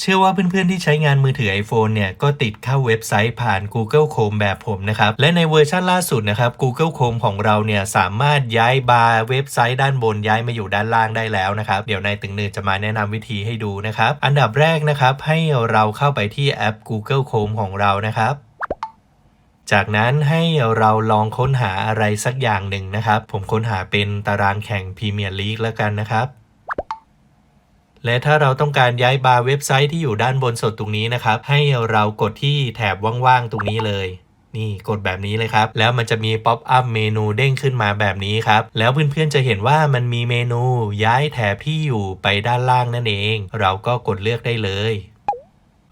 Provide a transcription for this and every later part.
เชื่อว่าเพื่อนๆที่ใช้งานมือถือ iPhone เนี่ย ก็ติดเข้าเว็บไซต์ผ่าน Google Chrome แบบผมนะครับ และในเวอร์ชันล่าสุดนะครับ Google Chrome ของเราเนี่ย สามารถย้ายบาร์เว็บไซต์ด้านบนย้ายมาอยู่ด้านล่างได้แล้วนะครับ เดี๋ยวนายตึงเนินจะมาแนะนำวิธีให้ดูนะครับ อันดับแรกนะครับ ให้เราเข้าไปที่แอป Google Chrome ของเรานะครับจากนั้นให้เราลองค้นหาอะไรสักอย่างหนึ่งนะครับ ผมค้นหาเป็นตารางแข่งพรีเมียร์ลีกแล้วกันนะครับ และถ้าเราต้องการย้ายบาร์เว็บไซต์ที่อยู่ด้านบนสุดตรงนี้นะครับ ให้เรากดที่แถบว่างๆตรงนี้เลยนี่กดแบบนี้เลยครับ แล้วมันจะมีป๊อปอัพเมนูเด้งขึ้นมาแบบนี้ครับ แล้วเพื่อนๆจะเห็นว่ามันมีเมนูย้ายแถบที่อยู่ไปด้านล่างนั่นเอง เราก็กดเลือกได้เลย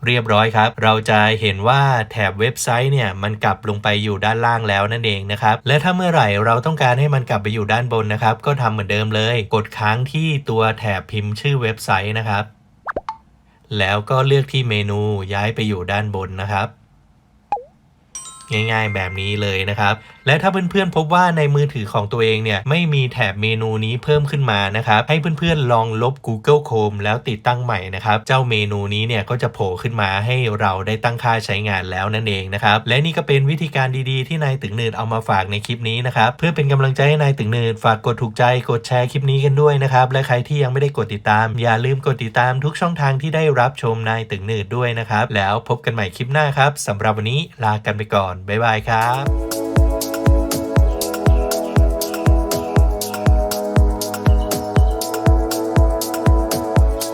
เรียบร้อยครับ เราจะเห็นว่าแถบเว็บไซต์เนี่ยมันกลับลงไปอยู่ด้านล่างแล้วนั่นเองนะครับและถ้าเมื่อไหร่เราต้องการให้มันกลับไปอยู่ด้านบนนะครับ ก็ทำเหมือนเดิมเลย กดค้างที่ตัวแถบพิมพ์ชื่อเว็บไซต์นะครับ แล้วก็เลือกที่เมนูย้ายไปอยู่ด้านบนนะครับ ง่ายๆ แบบนี้เลยนะครับ และถ้าเพื่อนๆพบว่าในมือถือของตัวเองเนี่ยไม่มีแถบเมนูนี้เพิ่มขึ้นมานะครับ ให้เพื่อนๆลองลบ Google Chrome แล้วติดตั้งใหม่นะครับ เจ้าเมนูนี้เนี่ยก็จะโผล่ขึ้นมาให้เราได้ตั้งค่าใช้งานแล้วนั่นเองนะครับ และนี่ก็เป็นวิธีการดีๆ ที่นายตึงเนินเอามาฝากในคลิปนี้นะครับ เพื่อเป็นกำลังใจให้นายตึงเนินฝากกดถูกใจกดแชร์คลิปนี้กันด้วยนะครับ และใครที่ยังไม่ได้กดติดตาม อย่าลืมกดติดตามทุกช่องทางที่ได้รับชมนายตึงเนินด้วยนะครับ แล้วพบกันใหม่คลิปหน้าครับสำหรับวันนี้ลากันไปก่อนบ๊ายบายครับ